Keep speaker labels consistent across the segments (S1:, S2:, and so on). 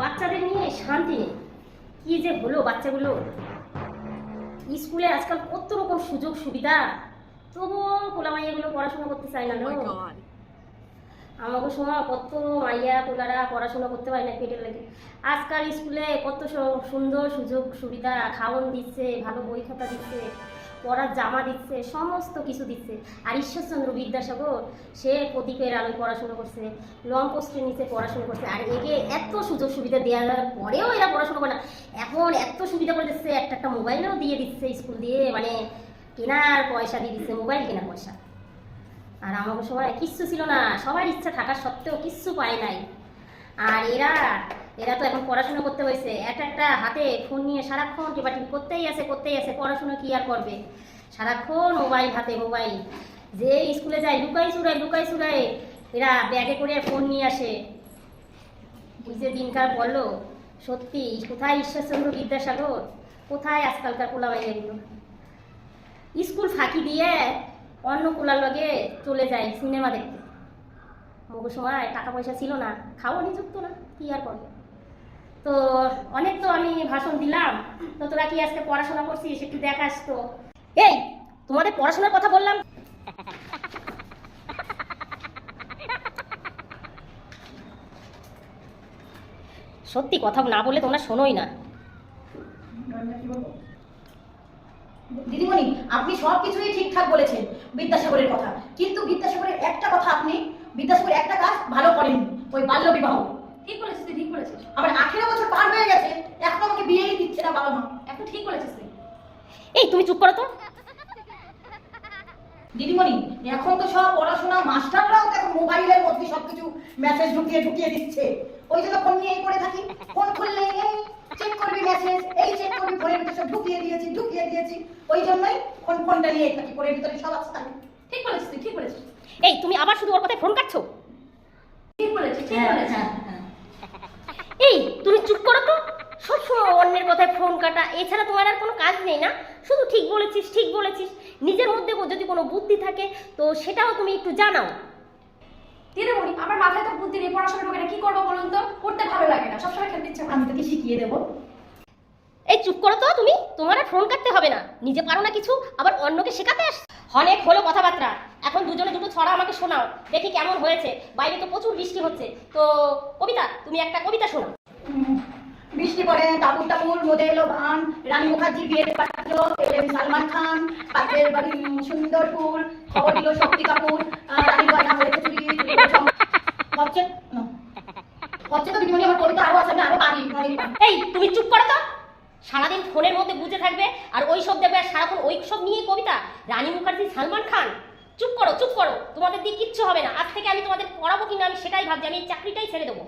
S1: বাচ্চাদের নিয়ে শান্তি নেই। কি যে হলো বাচ্চাগুলো? স্কুলে আজকাল কত রকম সুযোগ সুবিধা। তবুও পোলামাইয়াগুলো পড়াশোনা করতে চায় না
S2: Oh
S1: আমাকে সময় কত মাইয়া পোলারা পড়াশোনা করতে পারে না পেটের লাগে। আজকাল স্কুলে কত সুন্দর সুযোগ সুবিধা খাওয়ন দিচ্ছে ভালো বই খাতা দিচ্ছে। পড়ার জামা দিচ্ছে, সমস্ত কিছু দিচ্ছে। আর ঈশ্বরচন্দ্র বিদ্যাসাগর, সে প্রদীপের আলোয় পড়াশুনো করছে লং পোস্টের নিচে পড়াশুনো করছে। আর একে এত সুযোগ সুবিধা দেওয়ার পরেও এরা পড়াশুনো করে না। এখন এত সুবিধা করে দিচ্ছে, একটা একটা মোবাইলও দিয়ে দিচ্ছে স্কুল দিয়ে মানে কেনার পয়সা দিয়ে দিচ্ছে, মোবাইল কেনার পয়সা। আর আমাকে সময় কিচ্ছু ছিল না। সবার ইচ্ছা থাকা সত্ত্বেও কিচ্ছু পায় নাই। আর এরা এরা তো এখন পড়াশোনা করতে হয়েছে। একটা একটা হাতে ফোন নিয়ে সারাক্ষণ টিপাটিপি করতেই আছে করতেই আছে, পড়াশোনা কি আর করবে? সারাক্ষণ মোবাইল হাতে মোবাইল যে স্কুলে যায়, লুকাই চুরাই লুকাই চুরাই এরা ব্যাগে করে ফোন নিয়ে আসে। যে দিনকার বলল, সত্যি, কোথায় ঈশ্বরচন্দ্র বিদ্যাসাগর? কোথায় আজকালকার পোলাবাইয়াগুলো স্কুল ফাঁকি দিয়ে অন্য কোলার লগে চলে যায় সিনেমা দেখতে। মগো সময় টাকা পয়সা ছিল না খাওয়া নিযুক্ত না, কি আর করবে? তো অনেক তো আমি ভাষণ দিলাম। তো তোরা কি আজকে পড়াশোনা করছিস? একটু দেখাস তো। এই, তোমাদের পড়াশোনার কথা বললাম। সত্যি কথা না বলে তোমরা শোনোই না।
S3: দিদিমণি, আপনি সব কিছুই ঠিকঠাক বলেছেন বিদ্যাসাগরের কথা। কিন্তু বিদ্যাসাগরের একটা কথা আপনি বিদ্যাসাগরের একটা কাজ ভালো করেননি, ওই বাল্য বিবাহ
S4: ঠিক বলেছিস তুই ঠিক বলেছিস।
S3: আমার আঠেরো বছর পার হয়ে গেছে এখন আমাকে বিয়েই দিচ্ছে না বাবা মা।
S4: একদম ঠিক বলেছিস তুই।
S1: এই তুমি চুপ করো তো।
S3: দিদিমণি এখন তো সব পড়াশোনা মাস্টাররাও তো এখন মোবাইলের মধ্যে সবকিছু মেসেজ ঢুকিয়ে ঢুকিয়ে দিচ্ছে। ওই জন্য ফোন নিয়েই পড়ে থাকি। ফোন খুললে এই চেক করবি মেসেজ এই চেক করবি ফোনের ভিতরে সব ঢুকিয়ে দিয়েছি ঢুকিয়ে দিয়েছি। ওই জন্যই ফোন ফোনটা নিয়ে থাকি ফোনের ভিতরে সব আছে থাকে
S4: ঠিক বলেছিস তুই ঠিক বলেছিস।
S1: এই তুমি আবার শুধু ওর কথায় ফোন কাটছো?
S4: ঠিক বলেছিস ঠিক
S3: হ্যাঁ
S4: বলেছিস।
S3: হ্যাঁ।
S1: চুপ করো তো। সবসময় অন্যের কথায় ফোন কাটা এছাড়া তোমার আর কোনো কাজ নেই না? শুধু ঠিক বলেছিস ঠিক বলেছিস। নিজের মধ্যে যদি কোনো বুদ্ধি থাকে তো সেটাও তুমি একটু জানাও।
S4: দিদিমণি আমার মাথায় তো বুদ্ধি নেই পড়াশোনা না কি করব বলুন তো? পড়তে ভালো লাগে না সবসময় খেলতে ইচ্ছা করে।
S3: আমি তোকে শিখিয়ে দেবো।
S1: এই চুপ করো তো তুমি তোমার আর ফোন কাটতে হবে না। নিজে পারো না কিছু আবার অন্যকে শেখাতে আস। অনেক হলো কথাবার্তা। এখন দুজনে দুটো ছড়া আমাকে শোনাও দেখি কেমন হয়েছে। বাইরে তো প্রচুর বৃষ্টি হচ্ছে। তো কবিতা তুমি একটা কবিতা শোনাও।
S3: বৃষ্টি পড়ে টাপুর টাপুর রোদে এলো ধান রানী মুখার্জি, বিয়ের পাত্র এলেন সালমান খান পাত্রের বাড়ি সুন্দরপুর খবর দিল শক্তি কাপুর রানী গয়না হয়েছে চুরি হচ্ছে? হচ্ছে তো দিদিমণি, আমার কবিতা আরও আছে, আমি আরও পারি।
S1: এই, তুমি চুপ করো তো। সারাদিন ফোনের মধ্যে বুঝে থাকবে, আর ওই সব দেবে সারাক্ষণ ওই সব নিয়ে কবিতা। রানী মুখার্জি, সালমান খান, চুপ করো চুপ করো। তোমাদের দিয়ে কিচ্ছু হবে না। আজ থেকে আমি তোমাদের পড়াবো কিনা, আমি সেটাই ভাবছি, আমি এই চাকরিটাই ছেড়ে দেবো।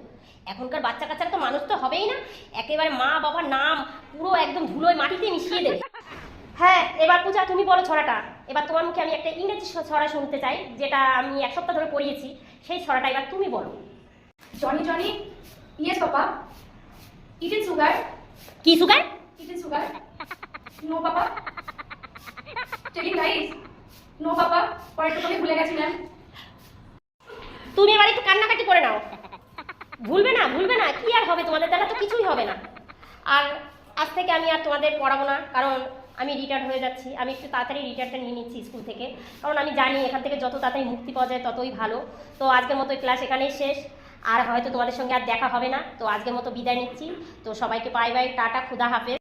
S1: এখনকার বাচ্চা কাচ্চারা তো মানুষ তো হবেই না। একেবারে মা বাবার নাম পুরো একদম ধুলোয় মাটিতে মিশিয়ে দেবে। হ্যাঁ এবার পূজা তুমি বলো ছড়াটা। এবার তোমার মুখে আমি একটা ইংরেজি ছড়া শুনতে চাই যেটা আমি এক সপ্তাহ ধরে পড়িয়েছি। সেই ছড়াটা এবার তুমি বলো।
S4: Johnny Johnny yes papa. Eating sugar
S1: কি sugar
S4: eating sugar no papa. Telling rice no papa. পরের তো ভুলে গেছিলেন
S1: তুমি এবার একটু কান্নাকাটি করে নাও। ভুলবে না ভুলবে না, কি আর হবে তোমাদের দ্বারা তো কিছুই হবে না। আর আজ থেকে আমি আর তোমাদের পড়াবো না, কারণ আমি রিটায়ার্ড হয়ে যাচ্ছি। আমি একটু তাড়াতাড়ি রিটায়ারটা নিয়ে নিচ্ছি স্কুল থেকে। কারণ আমি জানি এখান থেকে যত তাড়াতাড়ি মুক্তি পাওয়া যায় ততই ভালো। তো আজকের মতো ক্লাস এখানেই শেষ। আর হয়তো তোমাদের সঙ্গে আর দেখা হবে না। তো আজকের মতো বিদায় নিচ্ছি। তো সবাইকে বাই বাই টাটা, খুদা হাফেজ।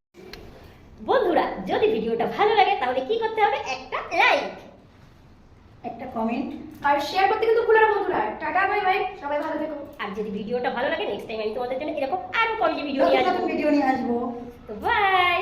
S1: বন্ধুরা, যদি ভিডিওটা ভালো লাগে, তাহলে কি করতে হবে? একটা লাইক
S3: একটা কমেন্ট
S4: আর শেয়ার করতে কিন্তু ভুলো না বন্ধুরা। টাটা সবাই ভালো থেকো।
S1: আর যদি ভিডিওটা ভালো লাগে নেক্সট টাইম আমি তোমাদের জন্য এরকম আরও কমেডি ভিডিও নিয়ে আসব।
S3: ভিডিও নিয়ে আসব।
S1: তো বাই